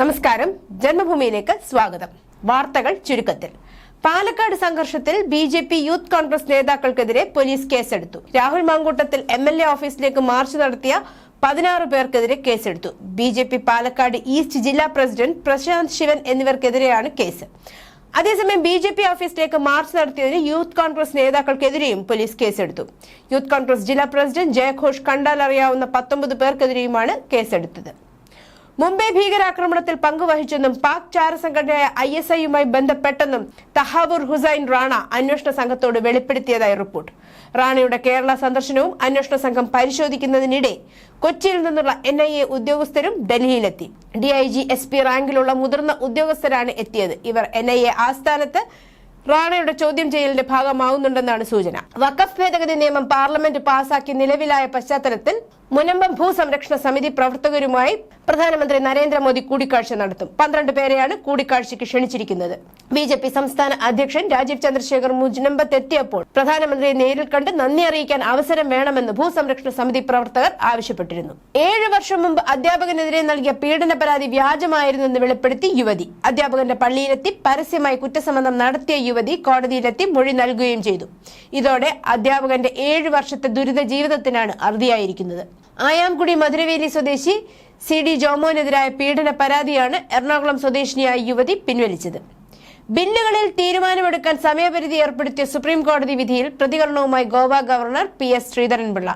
നമസ്കാരം. ജന്മഭൂമിയിലേക്ക് സ്വാഗതം. വാർത്തകൾ ചുരുക്കത്തിൽ. പാലക്കാട് സംഘർഷത്തിൽ B J P youth Congress നേതാക്കൾക്കെതിരെ police കേസെടുത്തു. Rahul Mankoottathil M L A ഓഫീസിലേക്ക് മാർച്ച് നടത്തിയ പതിനാറ് പേർക്കെതിരെ കേസെടുത്തു. B J P Palakkad east ജില്ലാ പ്രസിഡന്റ് പ്രശാന്ത് ശിവൻ എന്നിവർക്കെതിരെയാണ് കേസ്. അതേസമയം ബി ജെ പി ഓഫീസിലേക്ക് മാർച്ച് നടത്തിയതിന് യൂത്ത് കോൺഗ്രസ് നേതാക്കൾക്കെതിരെയും പോലീസ് കേസെടുത്തു. യൂത്ത് കോൺഗ്രസ് ജില്ലാ പ്രസിഡന്റ് ജയഘോഷ് കണ്ടാലറിയാവുന്ന പത്തൊമ്പത് പേർക്കെതിരെയുമാണ് കേസെടുത്തത്. മുംബൈ ഭീകരാക്രമണത്തിൽ പങ്കുവഹിച്ചെന്നും പാക് ചാരസംഘടനയായ ഐ എസ് ഐയുമായി ബന്ധപ്പെട്ടെന്നും തഹാവൂർ ഹുസൈൻ റാണ അന്വേഷണ സംഘത്തോട് വെളിപ്പെടുത്തിയതായി റിപ്പോർട്ട്. റാണയുടെ കേരള സന്ദർശനവും അന്വേഷണ സംഘം പരിശോധിക്കുന്നതിനിടെ കൊച്ചിയിൽ നിന്നുള്ള എൻ ഐ എ ഉദ്യോഗസ്ഥരും ഡൽഹിയിലെത്തി. D I G S P റാങ്കിലുള്ള മുതിർന്ന ഉദ്യോഗസ്ഥരാണ് എത്തിയത്. ഇവർ എൻ ഐ എ ആസ്ഥാനത്ത് റാണയുടെ ചോദ്യം ചെയ്യലിന്റെ ഭാഗമാവുന്നുണ്ടെന്നാണ് സൂചന. വഖഫ് ഭേദഗതി നിയമം പാർലമെന്റ് പാസാക്കി നിലവിലായ പശ്ചാത്തലത്തിൽ മുനമ്പം ഭൂസംരക്ഷണ സമിതി പ്രവർത്തകരുമായി പ്രധാനമന്ത്രി നരേന്ദ്രമോദി കൂടിക്കാഴ്ച നടത്തും. പന്ത്രണ്ട് പേരെയാണ് കൂടിക്കാഴ്ചയ്ക്ക് ക്ഷണിച്ചിരിക്കുന്നത്. ബി ജെ പി സംസ്ഥാന അധ്യക്ഷൻ രാജീവ് ചന്ദ്രശേഖർ മുജനമ്പത്തെത്തിയപ്പോൾ പ്രധാനമന്ത്രിയെ നേരിൽ കണ്ട് നന്ദി അറിയിക്കാൻ അവസരം വേണമെന്ന് ഭൂസംരക്ഷണ സമിതി പ്രവർത്തകർ ആവശ്യപ്പെട്ടിരുന്നു. ഏഴ് വർഷം മുമ്പ് അധ്യാപകനെതിരെ നൽകിയ പീഡന പരാതി വ്യാജമായിരുന്നെന്ന് വെളിപ്പെടുത്തി യുവതി. അധ്യാപകന്റെ പള്ളിയിലെത്തി പരസ്യമായി കുറ്റസമ്മതം നടത്തിയ യുവതി കോടതിയിലെത്തി മൊഴി നൽകുകയും ചെയ്തു. ഇതോടെ അധ്യാപകന്റെ ഏഴ് വർഷത്തെ ദുരിത ജീവിതത്തിനാണ് അറുതിയായിരിക്കുന്നത്. ആയാംകുടി മധുരവേലി സ്വദേശി സി ഡി ജോമോനെതിരായ പീഡന പരാതിയാണ് എറണാകുളം സ്വദേശിനിയായ യുവതി പിൻവലിച്ചത്. ബില്ലുകളിൽ തീരുമാനമെടുക്കാൻ സമയപരിധി ഏർപ്പെടുത്തിയ സുപ്രീം കോടതി വിധിയിൽ പ്രതികരണവുമായി Goa governor P S Sreedharan Pillai.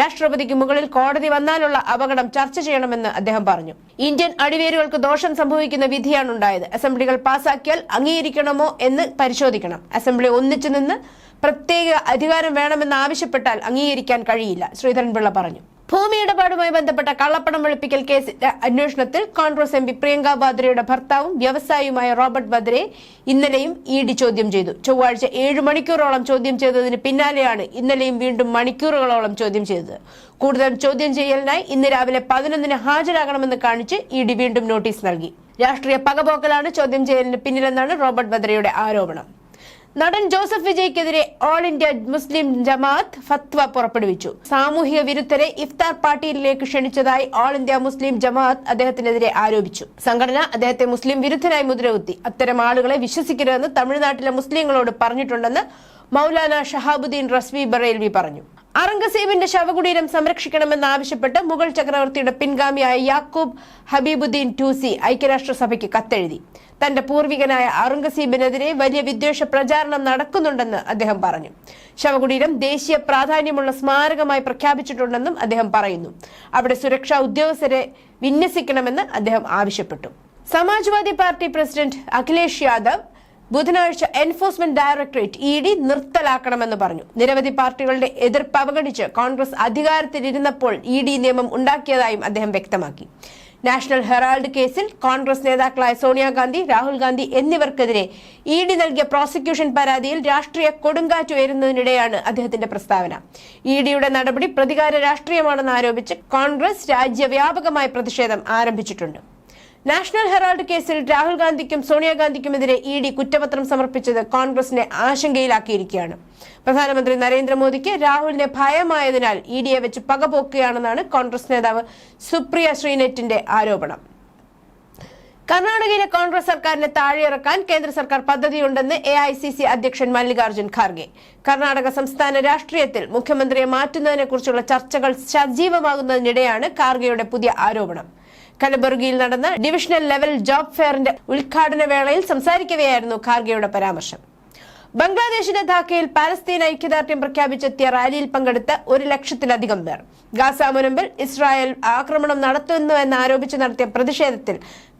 രാഷ്ട്രപതിക്ക് മുകളിൽ കോടതി വന്നാലുള്ള അപകടം ചർച്ച ചെയ്യണമെന്ന് അദ്ദേഹം പറഞ്ഞു. ഇന്ത്യൻ അടിവേരുകൾക്ക് ദോഷം സംഭവിക്കുന്ന വിധിയാണ് ഉണ്ടായത് അസംബ്ലികൾ പാസാക്കിയാൽ അംഗീകരിക്കണമോ എന്ന് പരിശോധിക്കണം. അസംബ്ലി ഒന്നിച്ചു നിന്ന് പ്രത്യേക അധികാരം വേണമെന്ന് ആവശ്യപ്പെട്ടാൽ അംഗീകരിക്കാൻ കഴിയില്ല ശ്രീധരൻപിള്ള പറഞ്ഞു. ഭൂമി ഇടപാടുമായി ബന്ധപ്പെട്ട കള്ളപ്പണം വെളുപ്പിക്കൽ കേസിന്റെ അന്വേഷണത്തിൽ കോൺഗ്രസ് എം പി പ്രിയങ്ക ബാദ്രയുടെ ഭർത്താവും വ്യവസായിയുമായ റോബർട്ട് ബദ്രയെ ഇന്നലെയും ഇ ഡി ചോദ്യം ചെയ്തു. ചൊവ്വാഴ്ച ഏഴ് മണിക്കൂറോളം ചോദ്യം ചെയ്തതിന് പിന്നാലെയാണ് ഇന്നലെയും വീണ്ടും മണിക്കൂറുകളോളം ചോദ്യം ചെയ്തത്. കൂടുതൽ ചോദ്യം ചെയ്യലിനായി ഇന്ന് രാവിലെ പതിനൊന്നിന് ഹാജരാകണമെന്ന് കാണിച്ച് ഇ ഡി വീണ്ടും നോട്ടീസ് നൽകി. രാഷ്ട്രീയ പകപോക്കലാണ് ചോദ്യം ചെയ്യലിന് പിന്നിലെന്നാണ് റോബർട്ട് ബദ്രയുടെ ആരോപണം. നടൻ ജോസഫ് വിജയ്ക്കെതിരെ ഓൾ ഇന്ത്യ മുസ്ലിം ജമാഅത്ത് ഫത്വ പുറപ്പെടുവിച്ചു. സാമൂഹിക വിരുദ്ധരെ ഇഫ്താർ പാർട്ടിയിലേക്ക് ക്ഷണിച്ചതായി ഓൾ ഇന്ത്യ മുസ്ലിം ജമാഅത്ത് അദ്ദേഹത്തിനെതിരെ ആരോപിച്ചു. സംഘടന അദ്ദേഹത്തെ മുസ്ലിം വിരുദ്ധനായി മുദ്രകുത്തി. അത്തരം ആളുകളെ വിശ്വസിക്കരുതെന്ന് തമിഴ്നാട്ടിലെ മുസ്ലിങ്ങളോട് പറഞ്ഞിട്ടുണ്ടെന്ന് മൗലാന ഷഹാബുദ്ദീൻ റസ്വി ബറേൽവി പറഞ്ഞു. അറംഗസീബിന്റെ ശവകുടീരം സംരക്ഷിക്കണമെന്നാവശ്യപ്പെട്ട് മുഗൾ ചക്രവർത്തിയുടെ പിൻഗാമിയായ യാക്കൂബ് ഹബീബുദ്ദീൻ ടൂസി ഐക്യരാഷ്ട്രസഭയ്ക്ക് കത്തെഴുതി. തന്റെ പൂർവികനായ ഔറംഗസീബിനെതിരെ വലിയ വിദ്വേഷ പ്രചാരണം നടക്കുന്നുണ്ടെന്ന് അദ്ദേഹം പറഞ്ഞു. ശവകുടീരം ദേശീയ പ്രാധാന്യമുള്ള സ്മാരകമായി പ്രഖ്യാപിച്ചിട്ടുണ്ടെന്നും അദ്ദേഹം പറയുന്നു. അവിടെ സുരക്ഷാ ഉദ്യോഗസ്ഥരെ വിന്യസിക്കണമെന്ന് അദ്ദേഹം ആവശ്യപ്പെട്ടു. സമാജ്വാദി പാർട്ടി പ്രസിഡന്റ് അഖിലേഷ് യാദവ് ബുധനാഴ്ച എൻഫോഴ്സ്മെന്റ് ഡയറക്ടറേറ്റ് ഇ ഡി നിർത്തലാക്കണമെന്ന് പറഞ്ഞു. നിരവധി പാർട്ടികളുടെ എതിർപ്പ് അവഗണിച്ച് കോൺഗ്രസ് അധികാരത്തിലിരുന്നപ്പോൾ ഇ ഡി നിയമം ഉണ്ടാക്കിയതായും അദ്ദേഹം വ്യക്തമാക്കി. നാഷണൽ ഹെറാൾഡ് കേസിൽ കോൺഗ്രസ് നേതാക്കളായ സോണിയാഗാന്ധി രാഹുൽ ഗാന്ധി എന്നിവർക്കെതിരെ ഇ ഡി നൽകിയ പ്രോസിക്യൂഷൻ പരാതിയിൽ രാഷ്ട്രീയ കൊടുങ്കാറ്റ് ഉയരുന്നതിനിടെയാണ് അദ്ദേഹത്തിന്റെ പ്രസ്താവന. ഇ ഡിയുടെ നടപടി പ്രതികാര രാഷ്ട്രീയമാണെന്ന് ആരോപിച്ച് കോൺഗ്രസ് രാജ്യവ്യാപകമായ പ്രതിഷേധം ആരംഭിച്ചിട്ടുണ്ട്. നാഷണൽ ഹെറാൾഡ് കേസിൽ രാഹുൽ ഗാന്ധിക്കും സോണിയാഗാന്ധിക്കുമെതിരെ ഇ ഡി കുറ്റപത്രം സമർപ്പിച്ചത് കോൺഗ്രസിനെ ആശങ്കയിലാക്കിയിരിക്കുകയാണ്. പ്രധാനമന്ത്രി നരേന്ദ്രമോദിക്ക് രാഹുലിനെ ഭയമായതിനാൽ ഇ ഡിയെ വെച്ച് പകപോക്കുകയാണെന്നാണ് കോൺഗ്രസ് നേതാവ് സുപ്രിയ ശ്രീനെറ്റിന്റെ ആരോപണം. കർണാടകയിലെ കോൺഗ്രസ് സർക്കാരിനെ താഴെയിറക്കാൻ കേന്ദ്ര സർക്കാർ പദ്ധതിയുണ്ടെന്ന് എ ഐ സി സി അധ്യക്ഷൻ മല്ലികാർജുൻ ഖാർഗെ. കർണാടക സംസ്ഥാന രാഷ്ട്രീയത്തിൽ മുഖ്യമന്ത്രിയെ മാറ്റുന്നതിനെക്കുറിച്ചുള്ള ചർച്ചകൾ സജീവമാകുന്നതിനിടെയാണ് ഖാർഗെയുടെ പുതിയ ആരോപണം. കലബുർഗിയിൽ നടന്ന ഡിവിഷണൽ ലെവൽ ജോബ് ഫെയറിന്റെ ഉദ്ഘാടന വേളയിൽ സംസാരിക്കവെയായിരുന്നു ഖാർഗെയുടെ പരാമർശം. ബംഗ്ലാദേശിന്റെ ധാക്കയിൽ പാലസ്തീൻ ഐക്യദാർഢ്യം പ്രഖ്യാപിച്ചെത്തിയ റാലിയിൽ പങ്കെടുത്ത ഒരു ലക്ഷത്തിലധികം പേർ. ഗാസ മുനമ്പിൽ ഇസ്രായേൽ ആക്രമണം നടത്തുന്നുവെന്ന് ആരോപിച്ച് നടത്തിയ പ്രതിഷേധത്തിൽ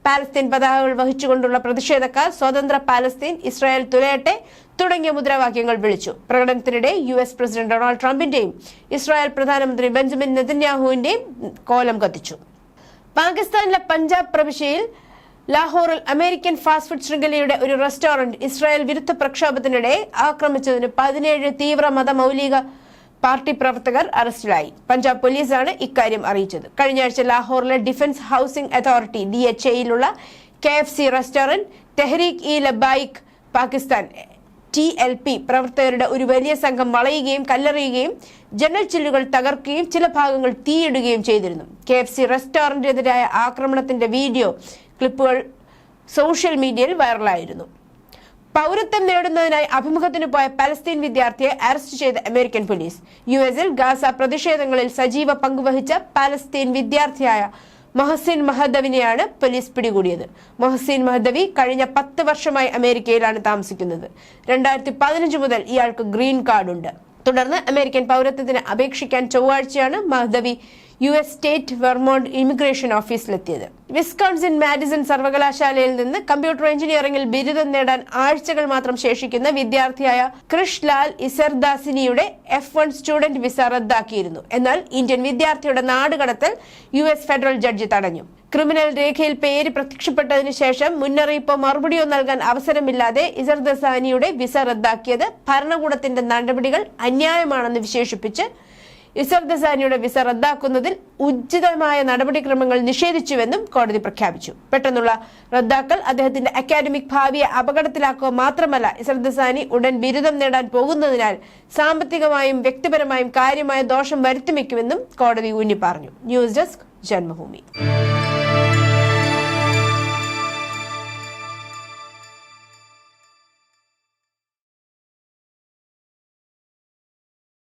പാലസ്തീൻ പതാകകൾ വഹിച്ചുകൊണ്ടുള്ള പ്രതിഷേധക്കാർ സ്വതന്ത്ര പാലസ്തീൻ ഇസ്രായേൽ തുലയട്ടെ തുടങ്ങിയ മുദ്രാവാക്യങ്ങൾ വിളിച്ചു. പ്രകടനത്തിനിടെ യു എസ് പ്രസിഡന്റ് ഡൊണാൾഡ് ട്രംപിന്റെയും ഇസ്രായേൽ പ്രധാനമന്ത്രി ബെഞ്ചമിൻ നെതന്യാഹുവിന്റെയും കോലം കത്തിച്ചു. പാകിസ്ഥാനിലെ പഞ്ചാബ് പ്രവിശ്യയിൽ ലാഹോറിൽ അമേരിക്കൻ ഫാസ്റ്റ് ഫുഡ് ശൃംഖലയുടെ ഒരു റെസ്റ്റോറന്റ് ഇസ്രായേൽ വിരുദ്ധ പ്രക്ഷോഭത്തിനിടെ ആക്രമിച്ചതിന് പതിനേഴ് തീവ്ര മതമൗലിക പാർട്ടി പ്രവർത്തകർ അറസ്റ്റിലായി. പഞ്ചാബ് പോലീസാണ് ഇക്കാര്യം അറിയിച്ചത്. കഴിഞ്ഞ ആഴ്ച ലാഹോറിലെ defence housing authority D H എയിലുള്ള K F C restaurant Tehreek e Labbaik Pakistan T L P പ്രവർത്തകരുടെ ഒരു വലിയ സംഘം വളയുകയും കല്ലെറിയുകയും ജനൽ ചില്ലുകൾ തകർക്കുകയും ചില ഭാഗങ്ങൾ തീയിടുകയും ചെയ്തിരുന്നു. കെ എഫ് സി റെസ്റ്റോറന്റിനെതിരായ ആക്രമണത്തിന്റെ വീഡിയോ ക്ലിപ്പുകൾ സോഷ്യൽ മീഡിയയിൽ വൈറലായിരുന്നു. പൗരത്വം നേടുന്നതിനായി അഭിമുഖത്തിന് പോയ പലസ്തീൻ വിദ്യാർത്ഥിയെ അറസ്റ്റ് ചെയ്ത അമേരിക്കൻ പോലീസ്. യു എസിൽ ഗാസ പ്രതിഷേധങ്ങളിൽ സജീവ പങ്കുവഹിച്ച പലസ്തീൻ വിദ്യാർത്ഥിയായ മൊഹസിൻ മഹദവിനെയാണ് പോലീസ് പിടികൂടിയത്. മൊഹസിൻ മഹദവി കഴിഞ്ഞ പത്ത് വർഷമായി അമേരിക്കയിലാണ് താമസിക്കുന്നത്. രണ്ടായിരത്തി പതിനഞ്ച് മുതൽ ഇയാൾക്ക് ഗ്രീൻ കാർഡ് ഉണ്ട് തുടർന്ന് അമേരിക്കൻ പൗരത്വത്തിന് അപേക്ഷിക്കാൻ ചൊവ്വാഴ്ചയാണ് Mahdawi U S state Vermont immigration ഓഫീസിലെത്തിയത്. Wisconsin Madison സർവകലാശാലയിൽ നിന്ന് കമ്പ്യൂട്ടർ എഞ്ചിനീയറിംഗിൽ ബിരുദം നേടാൻ ആഴ്ചകൾ മാത്രം ശേഷിക്കുന്ന വിദ്യാർത്ഥിയായ കൃഷ് ലാൽ ഇസർദാസിനിയുടെ എഫ് വൺ സ്റ്റുഡന്റ് വിസ റദ്ദാക്കിയിരുന്നു. എന്നാൽ ഇന്ത്യൻ വിദ്യാർത്ഥിയുടെ നാടുകടത്തൽ യു എസ് ഫെഡറൽ ജഡ്ജി തടഞ്ഞു. ക്രിമിനൽ രേഖയിൽ പേര് പ്രത്യക്ഷപ്പെട്ടതിനു ശേഷം മുന്നറിയിപ്പ് മറുപടിയോ നൽകാൻ അവസരമില്ലാതെ ഇസർദസാനിയുടെ വിസ റദ്ദാക്കിയത് ഭരണകൂടത്തിന്റെ നടപടികൾ അന്യായമാണെന്ന് വിശേഷിപ്പിച്ച് ഇസർദസാനിയുടെ വിസ റദ്ദാക്കുന്നതിൽ ഉചിതമായ നടപടിക്രമങ്ങൾ നിഷേധിച്ചുവെന്നും കോടതി പ്രഖ്യാപിച്ചു. പെട്ടെന്നുള്ള റദ്ദാക്കൽ അദ്ദേഹത്തിന്റെ അക്കാദമിക് ഭാവിയെ അപകടത്തിലാക്കുക മാത്രമല്ല ഇസർദസാനി ഉടൻ ബിരുദം നേടാൻ പോകുന്നതിനാൽ സാമ്പത്തികമായും വ്യക്തിപരമായും കാര്യമായ ദോഷം വരുത്തിവെക്കുമെന്നും കോടതി ഊന്നി പറഞ്ഞു ന്യൂസ് ഡെസ്ക് ജന്മഭൂമി.